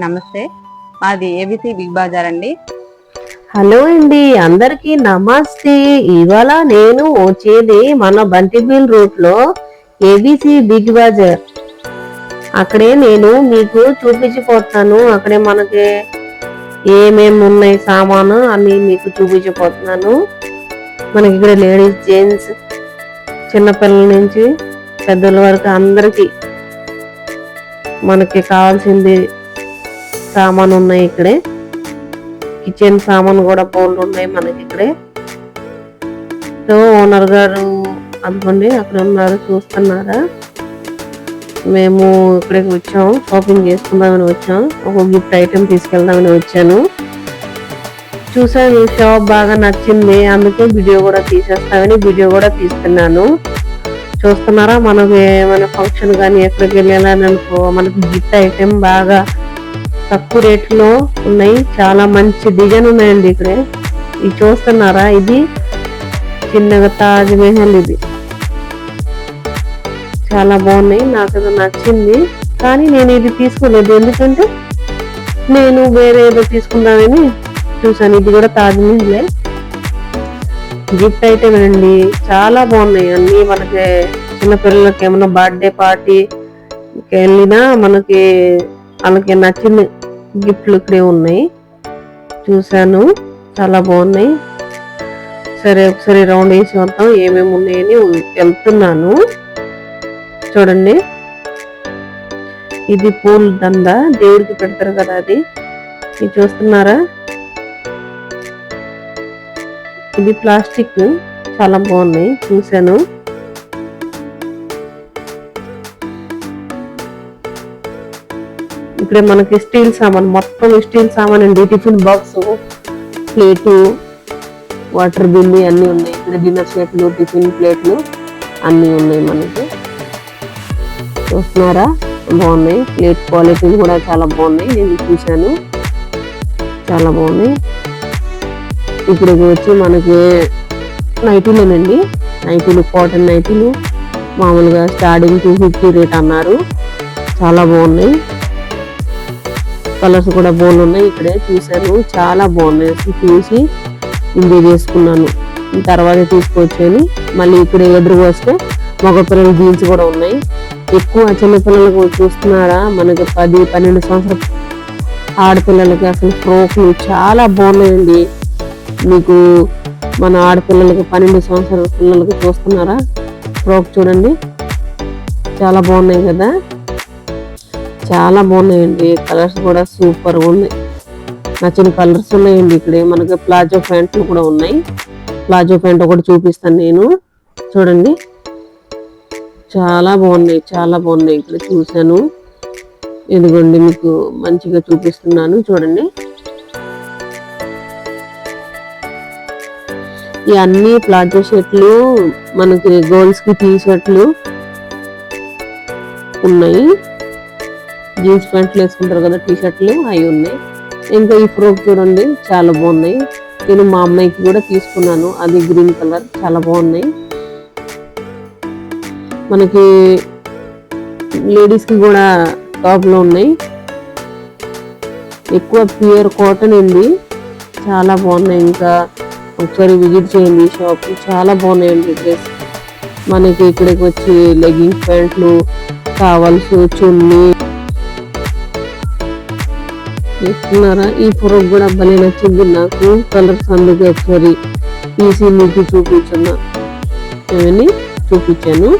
నమస్తే. మాది ABC big Bazar అండి. హలో అండి అందరికి నమస్తే. ఇవాళ నేను వచ్చేది మన బంతిపీల్ రూట్లో ఏబిసి బిగ్ బజార్. అక్కడే నేను మీకు చూపించిపోతాను. అక్కడే మనకి ఏమేమి ఉన్నాయి సామాను అన్ని మీకు చూపించిపోతున్నాను. మనకి ఇక్కడ లేడీస్ జెంట్స్ చిన్నపిల్లల నుంచి పెద్దల వరకు అందరికీ మనకి కావాల్సింది సామాన్ ఉన్నాయి ఇక్కడే. కిచెన్ సామాన్ కూడా బౌల్ ఉన్నాయి మనకి ఇక్కడే. సో ఓనర్ గారు అనుకోండి అక్కడ ఉన్నారు చూస్తున్నారా? మేము ఇక్కడికి వచ్చాం షాపింగ్ చేసుకుందామని వచ్చాం. ఒక గిఫ్ట్ ఐటెం తీసుకెళ్దామని వచ్చాను. చూసాను షాప్ బాగా నచ్చింది. అందుకే వీడియో కూడా తీసేస్తామని వీడియో కూడా తీస్తున్నాను. చూస్తున్నారా మనకు ఏమైనా ఫంక్షన్ కానీ ఎక్కడికి వెళ్ళాలని అనుకో మనకి గిఫ్ట్ ఐటెం బాగా తక్కువ రేట్లో ఉన్నాయి. చాలా మంచి డిజైన్ ఉన్నాయండి ఇక్కడ. ఇది చూస్తున్నారా? ఇది చిన్నగా తాజ్ మహల్ ఇది. చాలా బాగున్నాయి. నాకు ఇది నచ్చింది. కానీ నేను ఇది తీసుకోలేదు. ఎందుకంటే నేను వేరే ఏదో తీసుకుందామని చూసాను ఇది కూడా తాజ్ మహలే. గిఫ్ట్ ఐటమ్ అండి. చాలా బాగున్నాయి. అన్ని మనకి చిన్నపిల్లలకి ఏమైనా బర్త్డే పార్టీ వెళ్ళినా మనకి వాళ్ళకి నచ్చింది. గిఫ్ట్లు ఇక్కడే ఉన్నాయి. చూశాను. చాలా బాగున్నాయి. సరే ఒకసారి రౌండ్ వేసి వద్దాం ఏమేమి ఉన్నాయని వెళ్తున్నాను. చూడండి. ఇది పూల దండ. దేవుడికి పెడతారు కదా అది. ఇది చూస్తున్నారా? ఇది ప్లాస్టిక్. చాలా బాగున్నాయి. చూశాను. ఇక్కడ మనకి స్టీల్ సామాన్ మొత్తం స్టీల్ సామాన్ అండి. టిఫిన్ బాక్స్ ప్లేటు వాటర్ బిల్లు అన్నీ ఉన్నాయి. ఇక్కడ డిన్నర్ సెట్లు టిఫిన్ ప్లేట్లు అన్నీ ఉన్నాయి మనకి. చూస్తున్నారా? బాగున్నాయి. ప్లేట్ క్వాలిటీ కూడా చాలా బాగున్నాయి. నేను చూశాను. చాలా బాగున్నాయి. ఇక్కడికి వచ్చి మనకి నైటీలేనండి నైటీలు కాటన్ నైటీలు. మామూలుగా స్టార్టింగ్ టూ ఫిఫ్టీ రేట్ అన్నారు. చాలా బాగున్నాయి. కలర్స్ కూడా బోల్ ఉన్నాయి ఇక్కడే చూశాను. చాలా బాగున్నాయి. చూసి ఎంజాయ్ చేసుకున్నాను. తర్వాత తీసుకొచ్చాను. మళ్ళీ ఇక్కడ ఎదురుగా వస్తే మగ పిల్లల జీన్స్ కూడా ఉన్నాయి. ఎక్కువ చిన్నపిల్లలకు చూస్తున్నారా? మనకి పది పన్నెండు సంవత్సరాల ఆడపిల్లలకి అసలు ఫ్రోక్లు చాలా బాగున్నాయండి. మీకు మన ఆడపిల్లలకి పన్నెండు సంవత్సరాల పిల్లలకి చూస్తున్నారా? ఫ్రోక్ చూడండి. చాలా బాగున్నాయి కదా. చాలా బాగున్నాయండి. కలర్స్ కూడా సూపర్ ఉన్నాయి నచ్చిన కలర్స్ ఉన్నాయండి. ఇక్కడ మనకి ప్లాజో ప్యాంట్లు కూడా ఉన్నాయి. ప్లాజో ప్యాంట్ ఒకటి చూపిస్తాను నేను. చూడండి. చాలా బాగున్నాయి. చాలా బాగున్నాయి. ఇక్కడ చూశాను. ఇదిగోండి మీకు మంచిగా చూపిస్తున్నాను. చూడండి. ఈ అన్ని ప్లాజో షర్ట్లు మనకి గర్ల్స్కి టీ షర్ట్లు ఉన్నాయి. జీన్స్ ప్యాంట్లు వేసుకుంటారు కదా టీ షర్ట్లు అవి ఉన్నాయి. ఇంకా ఈ ఫ్రోక్ చూడండి చాలా బాగున్నాయి. నేను మా అమ్మాయికి కూడా తీసుకున్నాను అది గ్రీన్ కలర్ చాలా బాగున్నాయి. మనకి లేడీస్కి కూడా టాప్లో ఉన్నాయి. ఎక్కువ ప్యూర్ కాటన్ ఉంది చాలా బాగున్నాయి ఇంకా ఒకసారి విజిట్ చేయండి షాప్. చాలా బాగున్నాయండి డ్రెస్. మనకి ఇక్కడికి వచ్చి లెగ్గింగ్ ప్యాంట్లు కావాల్సి చున్నీ చూస్తున్నారా ఈ పురుగు కూడా భలే నచ్చింది నాకు. కలర్స్ అందుకే ఒకసారి తీసి మీకు చూపించున్నా ఏమని చూపించాను.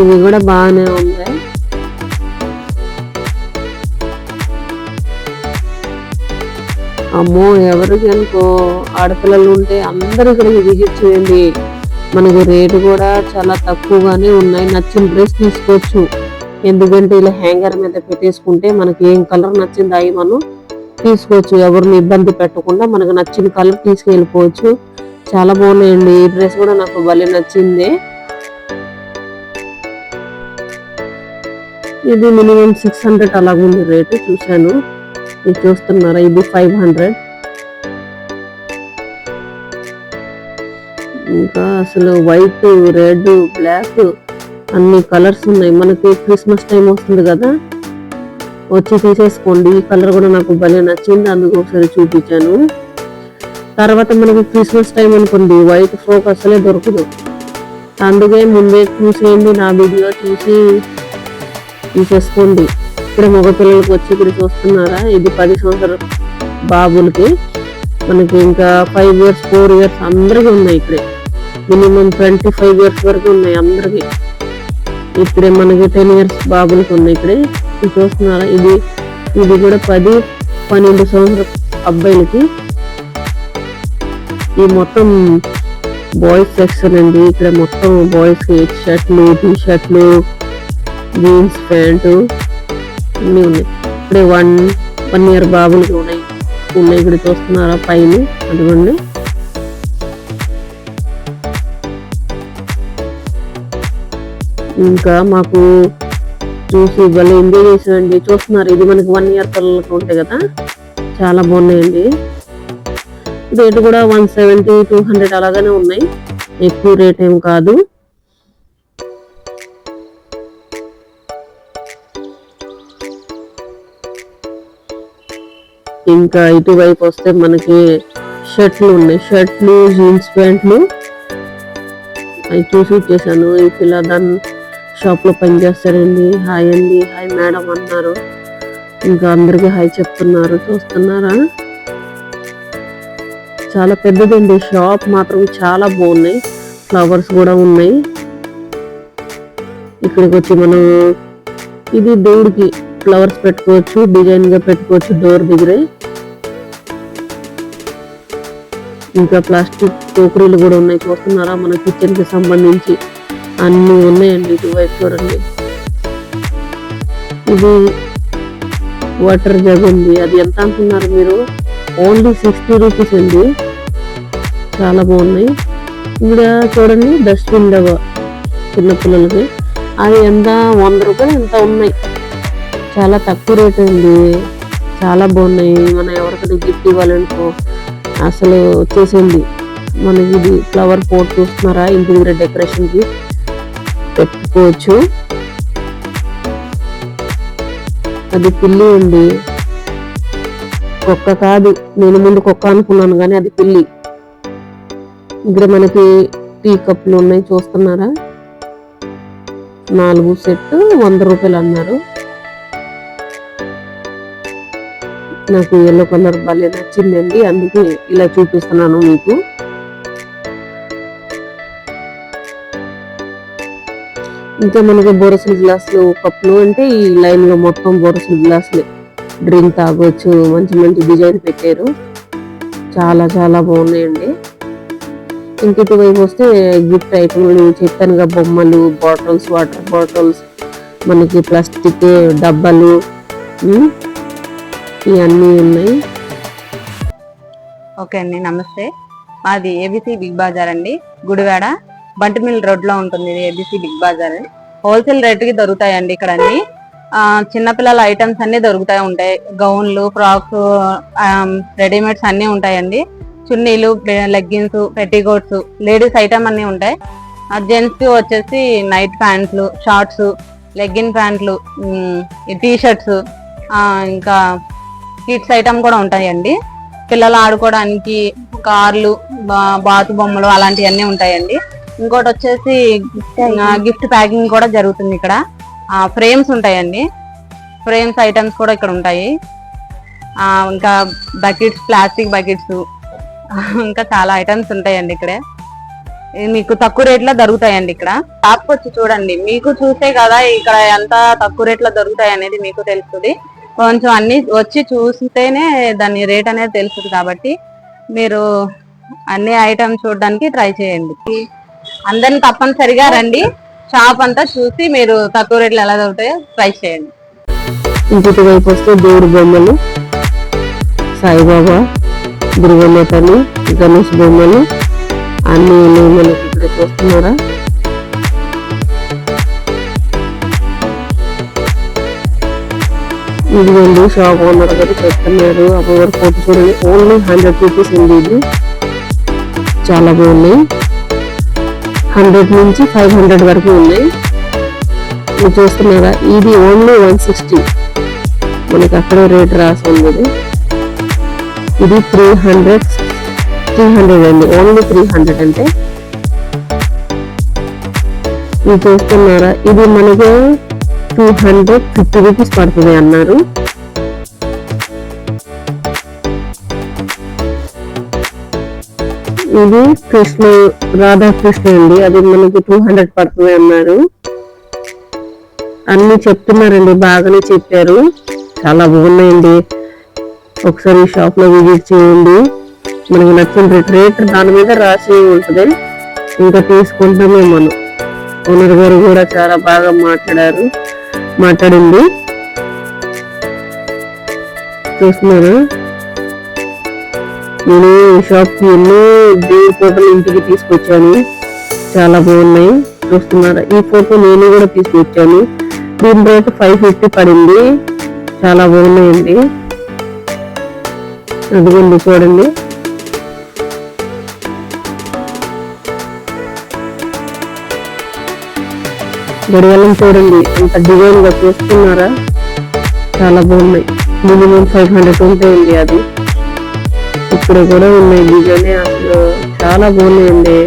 ఇది కూడా బాగానే ఉంది. అమ్మో ఎవరికి అనుకో ఆడపిల్లలు ఉంటే అందరు ఇక్కడికి విజిట్ చేయండి మనకు రేటు కూడా చాలా తక్కువగానే ఉన్నాయి. నచ్చిన డ్రెస్ తీసుకోవచ్చు. ఎందుకంటే ఇలా హ్యాంగర్ మీద పెట్టేసుకుంటే మనకి ఏం కలర్ నచ్చింది అవి మనం తీసుకోవచ్చు. ఎవరిని ఇబ్బంది పెట్టకుండా మనకు నచ్చిన కలర్ తీసుకెళ్ళిపోవచ్చు. చాలా బాగున్నాయండి. ఈ డ్రెస్ కూడా నాకు భలే నచ్చింది. ఇది మినిమం సిక్స్ హండ్రెడ్ అలాగుంది రేటు. చూశాను. ఇది చూస్తున్నారా? ఇది ఫైవ్ హండ్రెడ్. ఇంకా అసలు వైట్ రెడ్ బ్లాక్ అన్ని కలర్స్ ఉన్నాయి. మనకి క్రిస్మస్ టైం వస్తుంది కదా. వచ్చి తీసేసుకోండి. ఈ కలర్ కూడా నాకు భలే నచ్చింది. అందుకు ఒకసారి చూపించాను. తర్వాత మనకి క్రిస్మస్ టైం అనుకోండి. వైట్ ఫ్రోక్ అసలే దొరకదు. అందుకే ముందే చూసేయండి నా వీడియో. చూసి తీసేసుకోండి. ఇక్కడ మగపిల్లలకి వచ్చి ఇక్కడ చూస్తున్నారా? ఇది పది సంవత్సరాల బాబులకి. మనకి ఇంకా ఫైవ్ ఇయర్స్ ఫోర్ ఇయర్స్ అందరికీ ఉన్నాయి ఇక్కడే. మినిమం ట్వంటీ ఫైవ్ ఇయర్స్ వరకు ఉన్నాయి అందరికీ. ఇప్పుడే మనకి టెన్ ఇయర్స్ బాబులకు ఉన్నాయి ఇక్కడే. ఇది చూస్తున్నారా? ఇది ఇది కూడా పది పన్నెండు సంవత్సరాల అబ్బాయిలకి. ఈ మొత్తం బాయ్స్ సెక్షన్ అండి. ఇక్కడ మొత్తం బాయ్స్ షర్ట్లు టీ షర్ట్లు జీన్స్ ప్యాంటు అన్నీ ఉన్నాయి. ఇప్పుడే వన్ వన్ ఇయర్ బాబులకి ఉన్నాయి. ఉన్నాయి. ఇక్కడ చూస్తున్నారా? పైన. అదిగోండి. ఇంకా మాకు చూసి భలే ఎంజాయ్ చేసామండి చూస్తున్నారు ఇది మనకి వన్ ఇయర్ పిల్లలకు ఉంటాయి కదా. చాలా బాగున్నాయండి. రేటు కూడా వన్ సెవెంటీ టూ హండ్రెడ్ అలాగానే ఉన్నాయి. ఎక్కువ రేట్ ఏం కాదు. ఇంకా ఇటువైపు వస్తే మనకి షర్ట్లు ఉన్నాయి. షర్ట్లు జీన్స్ ప్యాంట్లు. అవి చూసి ఇచ్చేసాను ఈ పిల్ల దాని షాప్లో పనిచేస్తారండి. హాయ్ అండి. హాయ్ మేడం అన్నారు. ఇంకా అందరికి హాయ్ చెప్తున్నారు. చూస్తున్నారా? చాలా పెద్దదండి షాప్. మాత్రం చాలా బాగున్నాయి. ఫ్లవర్స్ కూడా ఉన్నాయి. ఇక్కడికి వచ్చి మనం ఇది దేవుడికి ఫ్లవర్స్ పెట్టుకోవచ్చు డిజైన్గా పెట్టుకోవచ్చు డోర్ దగ్గరే. ఇంకా ప్లాస్టిక్ టోకరీలు కూడా ఉన్నాయి. చూస్తున్నారా? మన కిచెన్కి సంబంధించి. అన్ని ఉన్నాయండి ఇటువైపు చూడండి. ఇది వాటర్ జగ్ ఉంది అది ఎంత అంటున్నారు మీరు? ఓన్లీ సిక్స్టీ రూపీస్ అండి. చాలా బాగున్నాయి. ఇక్కడ చూడండి డస్ట్బిన్ డబ్బా చిన్నపిల్లలకి అవి ఎంత? వంద రూపాయలు ఎంత ఉన్నాయి? చాలా తక్కువ రేట్ ఉంది చాలా బాగున్నాయి. మనం ఎవరికైనా గిఫ్ట్ ఇవ్వాలనుకో అసలు వచ్చేసింది మనకి ఇది ఫ్లవర్ పోట్ చూస్తున్నారా? ఇంటి దగ్గర డెకరేషన్కి పెట్టుకోవచ్చు. అది పిల్లి ఉంది కుక్క కాదు నేను ముందు కుక్క అనుకున్నాను కానీ అది పిల్లి. ఇక్కడ మనకి టీ కప్పులు ఉన్నాయి చూస్తున్నారా? నాలుగు సెట్ వంద రూపాయలు అన్నారు. నాకు ఎల్లో కలర్ భలే నచ్చిందండి అందుకే ఇలా చూపిస్తున్నాను మీకు. ఇంకా మనకి బోరసుల గ్లాసులు కప్పులు అంటే ఈ లైన్లో మొత్తం బోరసుల గ్లాసులు. డ్రింక్ తాగొచ్చు మంచి మంచి డిజైన్ పెట్టారు. చాలా చాలా బాగున్నాయండి. ఇంక ఇటువైపు వస్తే గిఫ్ట్ ఐటమ్లు చెప్పానుగా బొమ్మలు బాటిల్స్ వాటర్ బాటిల్స్ మనకి ప్లాస్టిక్ డబ్బాలు ఇవన్నీ ఉన్నాయి. ఓకే అండి నమస్తే. మాది ఏబిసి బిగ్ బజార్ అండి. గుడివాడ బంటిమిల్ రోడ్లో ఉంటుంది ఇది ఏబిసి బిగ్ బజార్ హోల్సేల్ రేట్కి దొరుకుతాయండి ఇక్కడ అన్ని. చిన్నపిల్లల ఐటమ్స్ అన్ని దొరుకుతాయి ఉంటాయి. గౌన్లు ఫ్రాక్స్ రెడీమేడ్స్ అన్ని ఉంటాయండి. చున్నీలు లెగ్గిన్స్ పెట్టికోట్స్ లేడీస్ ఐటమ్ అన్ని ఉంటాయి. జెంట్స్కి వచ్చేసి నైట్ ప్యాంట్లు షార్ట్స్ లెగ్గిన్ ప్యాంట్లు టీ షర్ట్స్ ఇంకా కిడ్స్ ఐటమ్ కూడా ఉంటాయండి. పిల్లలు ఆడుకోవడానికి కార్లు బా- బాతు బొమ్మలు అలాంటివన్నీ ఉంటాయండి. ఇంకోటి వచ్చేసి గిఫ్ట్ ప్యాకింగ్ కూడా జరుగుతుంది ఇక్కడ. ఫ్రేమ్స్ ఉంటాయండి. ఫ్రేమ్స్ ఐటమ్స్ కూడా ఇక్కడ ఉంటాయి. ఇంకా బకెట్స్ ప్లాస్టిక్ బకెట్స్ ఇంకా చాలా ఐటమ్స్ ఉంటాయండి ఇక్కడ. మీకు తక్కువ రేట్లో దొరుకుతాయండి ఇక్కడ. షాప్కి వచ్చి చూడండి. మీకు చూసే కదా ఇక్కడ ఎంత తక్కువ రేట్లో దొరుకుతాయి అనేది మీకు తెలుస్తుంది. కొంచెం అన్ని వచ్చి చూస్తేనే దాని రేట్ అనేది తెలుస్తుంది కాబట్టి మీరు అన్ని ఐటమ్స్ చూడడానికి ట్రై చేయండి. అందరిని తప్పనిసరిగా రండి. షాప్ అంతా చూసి మీరు తక్కువ రేట్లు ఎలా దొరుకుతాయో ట్రై చేయండి. ఇంటికి వైపు వస్తే దేవుడి బొమ్మలు సాయిబాబా దుర్గమాతలు గణేష్ బొమ్మలు అన్ని ఉన్నాయి మనకి ఇక్కడ చూస్తున్నారా ఉంది షాప్ ఓనర్ గారు చెప్తున్నారు. అప్పుడు ఫోటో చూడండి ఓన్లీ హండ్రెడ్ రూపీస్ ఉంది. ఇది చాలా బాగున్నాయి. హండ్రెడ్ నుంచి ఫైవ్ హండ్రెడ్ వరకు ఉన్నాయి మీరు చూస్తున్నారా? ఇది ఓన్లీ వన్ సిక్స్టీ. మనకి అక్కడ రేట్ రాసి ఉంది ఇది. ఇది త్రీ హండ్రెడ్ త్రీ హండ్రెడ్ అండి. ఓన్లీ త్రీ హండ్రెడ్ అంటే. మీరు చూస్తున్నారా? ఇది మనకు టూ హండ్రెడ్ ఫిఫ్టీ రూపీస్ పడుతుంది అన్నారు. ఇది కృష్ణ రాధాకృష్ణ అండి. అది మనకి టూ హండ్రెడ్ పడుతుంది అన్నారు. అన్ని చెప్తున్నారండి బాగానే చెప్పారు. చాలా బాగున్నాయండి. ఒకసారి షాప్లో విజిట్ చేయండి. మనకి నచ్చిన రేట్ దాని మీద రాసి ఉంటుంది. ఇంకా తీసుకుంటామే మనం ఓనర్ గారు కూడా చాలా బాగా మాట్లాడారు. మాట్లాడింది చూస్తున్నారా? నేను షాప్కి షాప్ ఎన్నో దేవుడి ఫోటోలు ఇంటికి తీసుకొచ్చాను. చాలా బాగున్నాయి. చూస్తున్నారా. ఈ ఫోటో నేను కూడా తీసుకొచ్చాను. దీని రేటు ఫైవ్ ఫిఫ్టీ పడింది. చాలా బాగున్నాయండి. అదిగోండి చూడండి. గడియాలం చూడండి. ఎంత డిజైన్గా చూస్తున్నారా? చాలా బాగున్నాయి. మినిమం ఫైవ్ హండ్రెడ్ ఉంటాయండి అది. ఇక్కడ కూడా ఉన్నాయి డిజైన్ అసలు చాలా బాగున్నాయండి.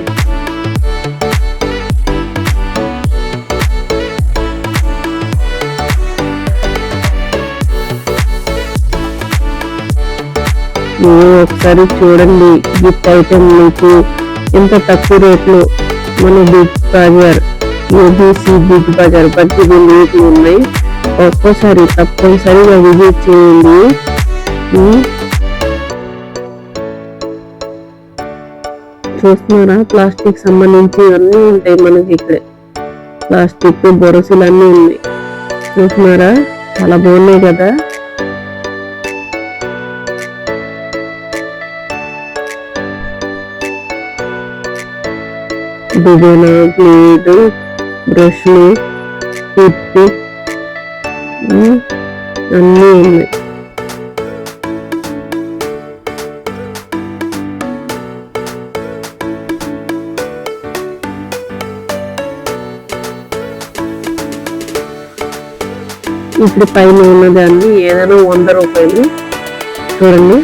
మీరు ఒకసారి చూడండి గిఫ్ట్ ఐటమ్ మీకు. ఎంత తక్కువ రేట్లో మన Big Bazaar ABC Big Bazaar బట్టి రేట్లు ఉన్నాయి. ఒక్కోసారి తప్పనిసరిగా విజిట్ చేయండి. చూస్తున్నారా? ప్లాస్టిక్ సంబంధించి అన్నీ ఉంటాయి మనకి ఇక్కడ. ప్లాస్టిక్ బొరసులు అన్నీ ఉన్నాయి. చూస్తున్నారా? చాలా బాగున్నాయి కదా? డిజైన్ ప్లేట్ బ్రష్లు పిప్పి అన్నీ ఉన్నాయి. ఇప్పుడు పైన ఉన్నదాన్ని ఏదైనా వంద రూపాయలు చూడండి.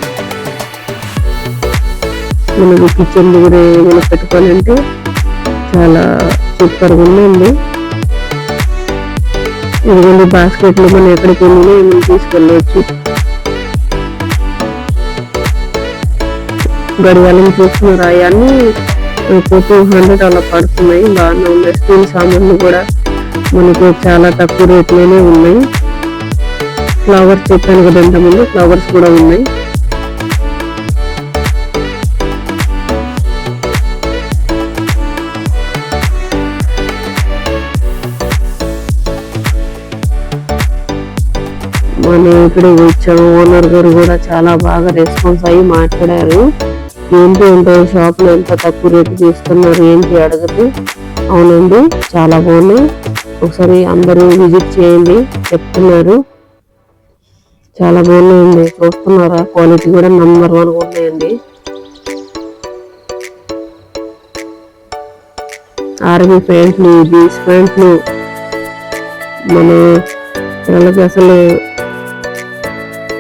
మనకి కిచెన్ దగ్గర ఏమైనా పెట్టుకోవాలంటే చాలా సూపర్గా ఉందండి. ఇదిగోండి బాస్కెట్లు మనం ఎక్కడికి వెళ్ళినా ఏమైనా తీసుకెళ్ళవచ్చు గడియాలను చూస్తున్నారు? అవన్నీ టూ హండ్రెడ్ అలా పడుతున్నాయి. బాగానే ఉన్నాయి. స్టీల్ సామాన్లు కూడా మనకు చాలా తక్కువ రేట్లోనే ఉన్నాయి. ఫ్లవర్స్ చెప్పాను కదా ఇంతకుముందు ఫ్లవర్స్ కూడా ఉన్నాయి. మనం ఇక్కడ వచ్చాము ఓనర్ గారు కూడా చాలా బాగా రెస్పాన్స్ అయ్యి మాట్లాడారు. ఏంటి అంటే షాప్లో ఎంత తక్కువ రేటు తీసుకున్నారు ఏంటి అడగదు. అవునండి చాలా బాగున్నాయి. ఒకసారి అందరూ విజిట్ చేయండి చెప్తున్నారు. చాలా బాగున్నాయండి. చూస్తున్నారా? క్వాలిటీ కూడా నంబర్ వన్ ఉన్నాయండి. ఆర్మీ ప్యాంట్లు జీన్స్ ప్యాంట్లు. మన పిల్లలకి అసలు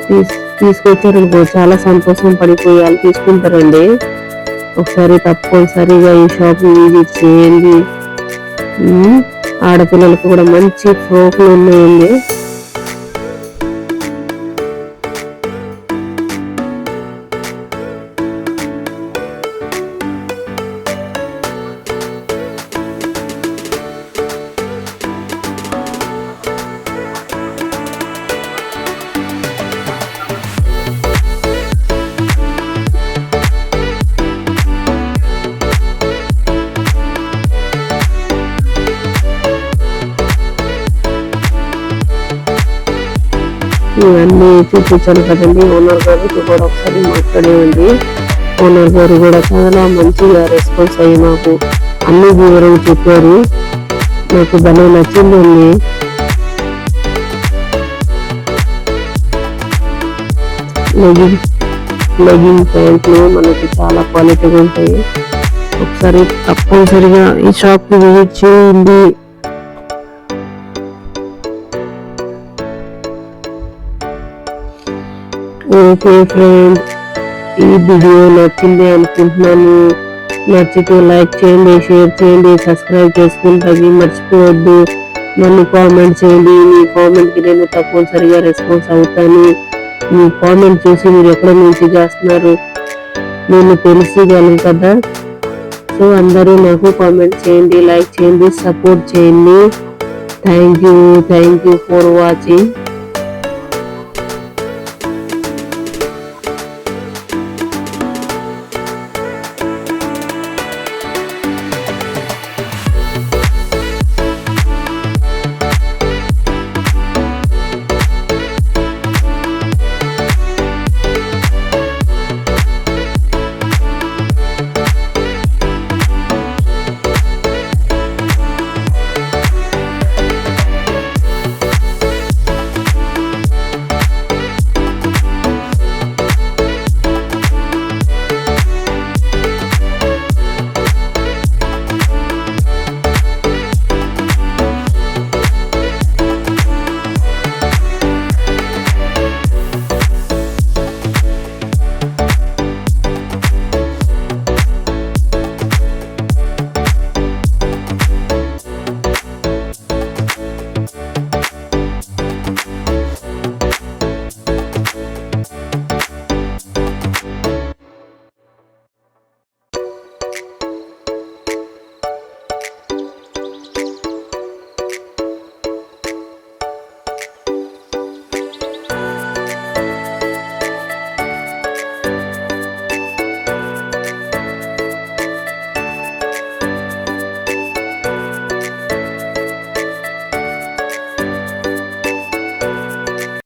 తీసు తీసుకొచ్చారనుకో చాలా సంతోషం పడిపోయాలి తీసుకుంటారండి. ఒకసారి తప్పనిసరిగా ఈ షాప్ ఇది చేయండి. ఆడపిల్లలకు కూడా మంచి ఫ్రోక్లు ఉన్నాయండి. ఇవన్నీ చూపించాను కదండి. ఓనర్ గారికి కూడా ఒకసారి మాట్లాడేయండి. ఓనర్ గారు కూడా చాలా మంచిగా రెస్పాన్స్ అయ్యి మాకు అన్ని వివరాలు చెప్పారు. నాకు భలే నచ్చిందండి. లెగింగ్ లెగింగ్ ప్యాంట్లు మనకి చాలా క్వాలిటీగా ఉంటాయి. ఒకసారి తప్పనిసరిగా ఈ షాప్కి విజిట్ చేయండి. ఓకే ఫ్రెండ్ ఈ వీడియో నచ్చింది అనుకుంటున్నాను. నచ్చితే లైక్ చేయండి షేర్ చేయండి సబ్స్క్రైబ్ చేసుకుంటుంది మర్చిపోవద్దు. నన్ను కామెంట్ చేయండి. మీ కామెంట్కి నేను తప్పనిసరిగా రెస్పాన్స్ అవుతాను. మీ కామెంట్ చూసి మీరు ఎక్కడ నుంచి చేస్తున్నారు? నేను తెలుసుకోగలను కదా. సో అందరూ నాకు కామెంట్ చేయండి లైక్ చేయండి సపోర్ట్ చేయండి. Thank you thank you for watching.